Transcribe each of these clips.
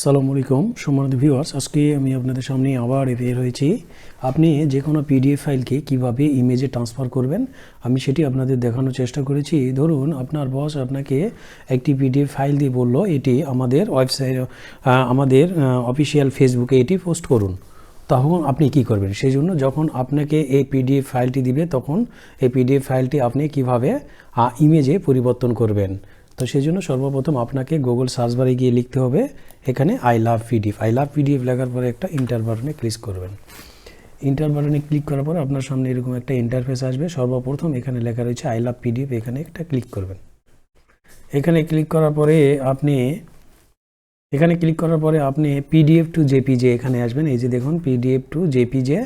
সালামু আলাইকুম, সম্মানিত ভিউয়ার্স আজকে আমি আপনাদের সামনে আবার বের হয়েছি। আপনি যে কোনো পিডিএফ ফাইলকে কীভাবে ইমেজে ট্রান্সফার করবেন, আমি সেটি আপনাদের দেখানোর চেষ্টা করেছি। ধরুন, আপনার বস আপনাকে একটি পিডিএফ ফাইল দিয়ে বলল, এটি আমাদের ওয়েবসাইট আমাদের অফিসিয়াল ফেসবুকে এটি পোস্ট করুন। তখন আপনি কি করবেন? সেই জন্য যখন আপনাকে এই পিডিএফ ফাইলটি দিবে, তখন এই পিডিএফ ফাইলটি আপনি কীভাবে ইমেজে পরিবর্তন করবেন? তো সেই জন্য সর্বপ্রথম আপনাকে গুগল সার্চ বারে গিয়ে লিখতে হবে, এখানে I love PDF I love PDF লেখার পরে একটা ইন্টার বাটনে ক্লিক করবেন। ইন্টার বাটনে ক্লিক করার পর আপনার সামনে এরকম একটা ইন্টারফেস আসবে। সর্বপ্রথম এখানে লেখা রয়েছে আই লাভ পিডিএফ এখানে একটা ক্লিক করবেন। এখানে ক্লিক করার পরে আপনি, এখানে ক্লিক করার পরে আপনি পিডিএফ টু জেপিজে এখানে আসবেন। এই যে দেখুন পিডিএফ টু জেপিজে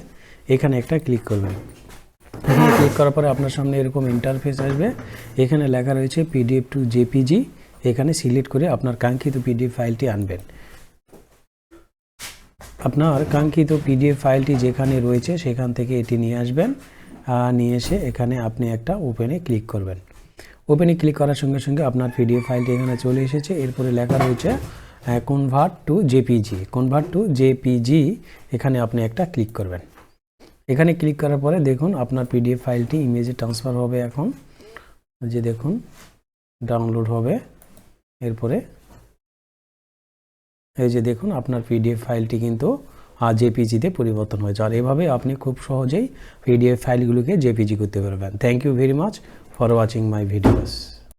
এখানে একটা ক্লিক করবেন। এখানে ক্লিক করার পরে আপনার সামনে এরকম ইন্টারফেস আসবে। এখানে লেখা রয়েছে পিডিএফ টু জেপিজি এখানে সিলেক্ট করে আপনার কাঙ্ক্ষিত পিডিএফ ফাইলটি আনবেন। আপনার কাঙ্ক্ষিত পিডিএফ ফাইলটি যেখানে রয়েছে, সেখান থেকে এটি নিয়ে আসবেন। নিয়ে এসে এখানে আপনি একটা ওপেনে ক্লিক করবেন। ওপেনে ক্লিক করার সঙ্গে সঙ্গে আপনার পিডিএফ ফাইলটি এখানে চলে এসেছে। এরপরে লেখা রয়েছে convert to JPG convert to JPG এখানে আপনি একটা ক্লিক করবেন। এখানে ক্লিক করার পরে দেখুন আপনার পিডিএফ ফাইলটি ইমেজে ট্রান্সফার হবে এখন। যে দেখুন ডাউনলোড হবে। এরপরে এই যে দেখুন, আপনার পিডিএফ ফাইলটি কিন্তু জেপিজিতে পরিবর্তন হয়েছে। আর এভাবে আপনি খুব সহজেই পিডিএফ ফাইলগুলোকে জেপিজি করতে পারবেন। Thank you very much for watching my videos